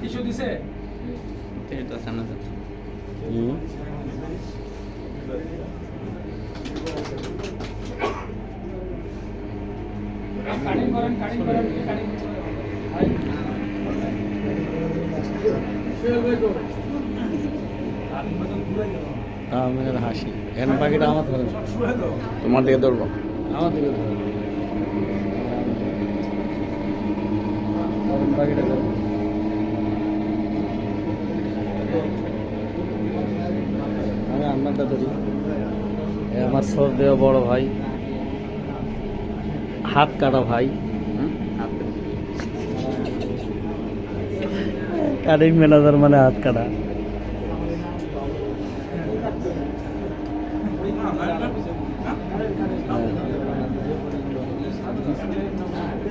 কিছু দিছে? এটা সামনে যাচ্ছে। কাটিং করেন কাটিং করেন কাটিং আমের হাসি। এখানে আমার তোমার দিকে ধরবো আমার সর্দেহ বড় ভাই। হাত কাটা ভাই। কাটিং। ম্যানেজার মানে হাত কাটা।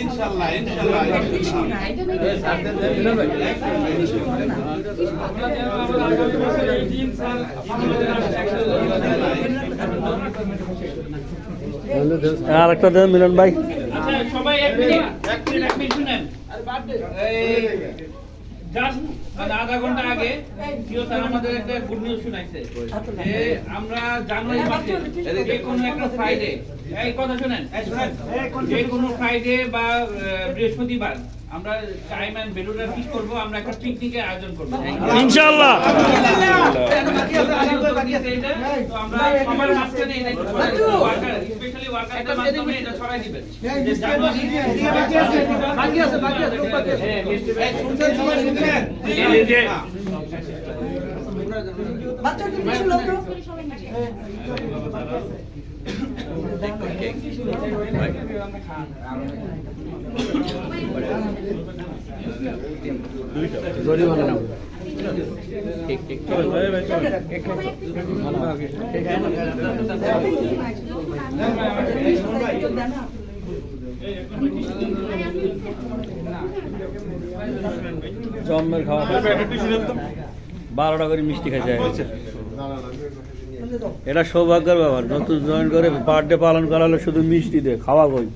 ইনশাআল্লাহ ইনশাআল্লাহ আর একটা দেন মিলন ভাই। আচ্ছা সবাই এক মিনিট এক মিনিট এক মিনিট শুনেন। এই জাস্ট মানে আধা ঘণ্টা আগে জিও স্যার আমাদের একটা গুড নিউজ শুনাইছে। যে আমরা জানুয়ারি মাসে যে কোনো একটা ফ্রাইডে এই কথা শুনেন যে কোনো ফ্রাইডে বা বৃহস্পতিবার আমরা টাইম এন্ড ফিক্স করব আমরা একটা পিকনিকের আয়োজন করব। ইনশাআল্লাহ। তো আমরা সবার মাঝখানে এটা ছড়াই ওয়ার্কারদের মাধ্যমে এটা ছড়াই দিবেন। যে জানুয়ারি হ্যাঁ, মিষ্টি ভাই। এই যে জরিমানা নাও ঠিক ঠিক জন্মের খাওয়া বারোটা করে মিষ্টি খাইছে এটা সৌভাগ্যের ব্যাপার। নতুন জয়েন করে বার্থডে পালন করা শুধু মিষ্টি দে, খাওয়া কই?